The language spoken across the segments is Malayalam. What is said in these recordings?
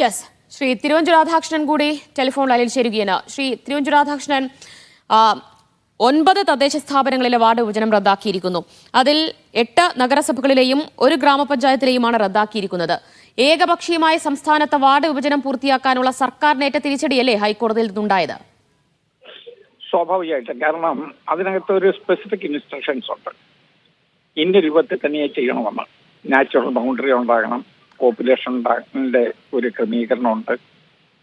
യെസ് ശ്രീ തിരുവഞ്ചുരാധാകൃഷ്ണൻ കൂടി ടെലിഫോൺ ലൈനിൽ ചേരുകയാണ്. ശ്രീ തിരുവഞ്ചുരാധാകൃഷ്ണൻ ഒൻപത് തദ്ദേശ സ്ഥാപനങ്ങളിലെ വാർഡ് വിഭജനം റദ്ദാക്കിയിരിക്കുന്നു. അതിൽ എട്ട് നഗരസഭകളിലെയും ഒരു ഗ്രാമപഞ്ചായത്തിലെയുമാണ് റദ്ദാക്കിയിരിക്കുന്നത്. ഏകപക്ഷീയമായ സംസ്ഥാനത്തെ വാർഡ് വിഭജനം പൂർത്തിയാക്കാനുള്ള സർക്കാരിനേറ്റ തിരിച്ചടിയല്ലേ ഹൈക്കോടതിയിൽ നിന്നുണ്ടായത്? സ്വാഭാവികമായിട്ടും. കാരണം അതിനകത്ത് ഒരു സ്പെസിഫിക് ഇൻസ്ട്രക്ഷൻസ് ഉണ്ട്. ഇന്ന രൂപത്തിൽ തന്നെ ചെയ്യണമെന്ന്. നാച്ചുറൽ ബൗണ്ടറി ഉണ്ടാകണം. പോപ്പുലേഷന്റെ ഒരു ക്രമീകരണമുണ്ട്.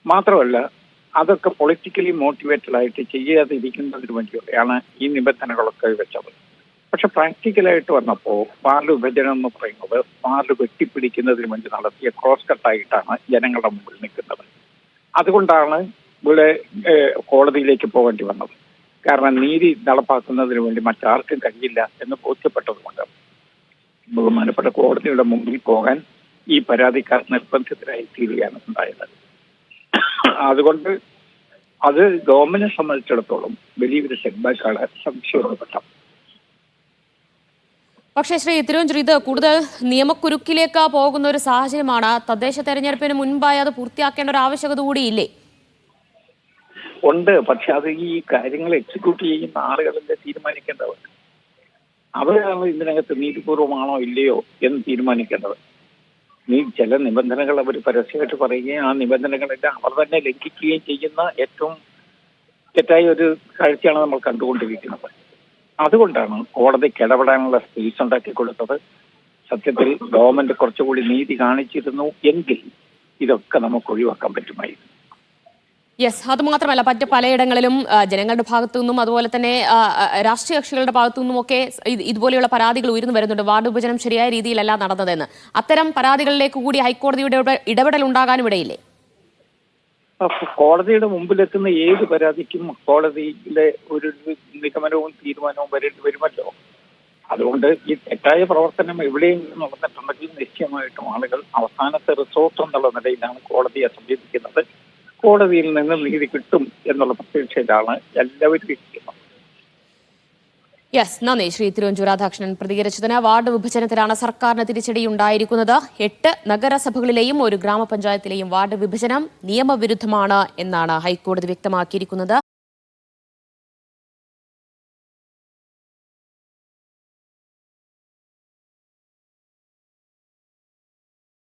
മാത്രമല്ല അതൊക്കെ പൊളിറ്റിക്കലി മോട്ടിവേറ്റഡ് ആയിട്ട് ചെയ്യാതിരിക്കുന്നതിന് വേണ്ടിയാണ് ഈ നിബന്ധനകളൊക്കെ വെച്ചത്. പക്ഷെ പ്രാക്ടിക്കലായിട്ട് വന്നപ്പോൾ വാർഡ് വിഭജനം എന്ന് പറയുന്നത് വാർഡ് വെട്ടിപ്പിടിക്കുന്നതിന് വേണ്ടി നടത്തിയ ക്രോസ് കട്ടായിട്ടാണ് ജനങ്ങളുടെ മുമ്പിൽ നിൽക്കുന്നത്. അതുകൊണ്ടാണ് ഇവിടെ കോടതിയിലേക്ക് പോകേണ്ടി വന്നത്. കാരണം നീതി നടപ്പാക്കുന്നതിന് വേണ്ടി മറ്റാർക്കും കഴിയില്ല എന്ന് ബോധ്യപ്പെട്ടതുകൊണ്ട് ബഹുമാനപ്പെട്ട കോടതിയുടെ മുമ്പിൽ പോകാൻ ഈ പരാതിക്കാർ നിർബന്ധിതരായി തീരുകയാണ് ഉണ്ടായത് അതുകൊണ്ട് അത് ഗവൺമെന്റിനെ സംബന്ധിച്ചിടത്തോളം വലിയൊരു സെറ്റ്ബാക്കാണ് സംശയപ്പെട്ടത് പക്ഷേ ശ്രീ തിരുവഞ്ചൂർ ഇത് കൂടുതൽ നിയമക്കുരുക്കിലേക്ക് പോകുന്ന ഒരു സാഹചര്യമാണ്. തദ്ദേശ തെരഞ്ഞെടുപ്പിന് മുൻപായി അത് പൂർത്തിയാക്കേണ്ട ഒരു ആവശ്യകത കൂടിയില്ലേ ഉണ്ട്. പക്ഷെ അത് ഈ കാര്യങ്ങൾ എക്സിക്യൂട്ട് ചെയ്യുന്ന ആളുകളല്ലേ തീരുമാനിക്കേണ്ടവർ അവരാണ് ഇതിനകത്ത് നീതിപൂർവമാണോ ഇല്ലയോ എന്ന് തീരുമാനിക്കേണ്ടത്. നീ ചില നിബന്ധനകൾ അവർ പരസ്യമായിട്ട് പറയുകയും ആ നിബന്ധനകളെല്ലാം അവർ തന്നെ ലംഘിക്കുകയും ചെയ്യുന്ന ഏറ്റവും തെറ്റായ ഒരു കാഴ്ചയാണ് നമ്മൾ കണ്ടുകൊണ്ടിരിക്കുന്നത്. അതുകൊണ്ടാണ് കോടതിക്ക് ഇടപെടാനുള്ള സ്പേസ് ഉണ്ടാക്കി കൊടുത്തത്. സത്യത്തിൽ ഗവൺമെന്റ് കുറച്ചുകൂടി നീതി കാണിച്ചിരുന്നു എങ്കിൽ ഇതൊക്കെ നമുക്ക് ഒഴിവാക്കാൻ പറ്റുമായിരുന്നു. യെസ് അത് മാത്രമല്ല മറ്റ് പലയിടങ്ങളിലും ജനങ്ങളുടെ ഭാഗത്തു നിന്നും അതുപോലെ തന്നെ രാഷ്ട്രീയ കക്ഷികളുടെ ഭാഗത്തു നിന്നും ഒക്കെ ഇത് ഇതുപോലെയുള്ള പരാതികൾ ഉയർന്നു വരുന്നുണ്ട്. വാർഡ് വിഭജനം ശരിയായ രീതിയിലല്ല നടന്നതെന്ന്. അത്തരം പരാതികളിലേക്ക് കൂടി ഹൈക്കോടതിയുടെ ഇടപെ- ഇടപെടൽ ഉണ്ടാകാനും ഇടയില്ലേ കോടതിയുടെ മുമ്പിലെത്തുന്ന ഏത് പരാതിക്കും കോടതിയിലെ ഒരു നിഗമനവും തീരുമാനവും വരേണ്ടി വരുമല്ലോ. അതുകൊണ്ട് ഈ തെറ്റായ പ്രവർത്തനം എവിടെയെങ്കിലും നടന്നിട്ടുണ്ടെങ്കിൽ നിശ്ചയമായിട്ടും ആളുകൾ അവസാനത്തെ റിസോർട്ട് എന്നുള്ള നിലയിലാണ് കോടതിയെ സമീപിക്കുന്നത്. കോടതിയിൽ നിന്ന് നീതി കിട്ടും എന്നുള്ള പ്രതീക്ഷയിലാണ് എല്ലാവരും യെസ് നന്ദി. ശ്രീ തിരുവഞ്ചൂർ രാധാകൃഷ്ണൻ പ്രതികരിച്ചതിന് വാർഡ് വിഭജനത്തിലാണ് സർക്കാരിന് തിരിച്ചടി ഉണ്ടായിരിക്കുന്നത്. എട്ട് നഗരസഭകളിലെയും ഒരു ഗ്രാമപഞ്ചായത്തിലെയും വാർഡ് വിഭജനം നിയമവിരുദ്ധമാണ് എന്നാണ് ഹൈക്കോടതി വ്യക്തമാക്കിയിരിക്കുന്നത്.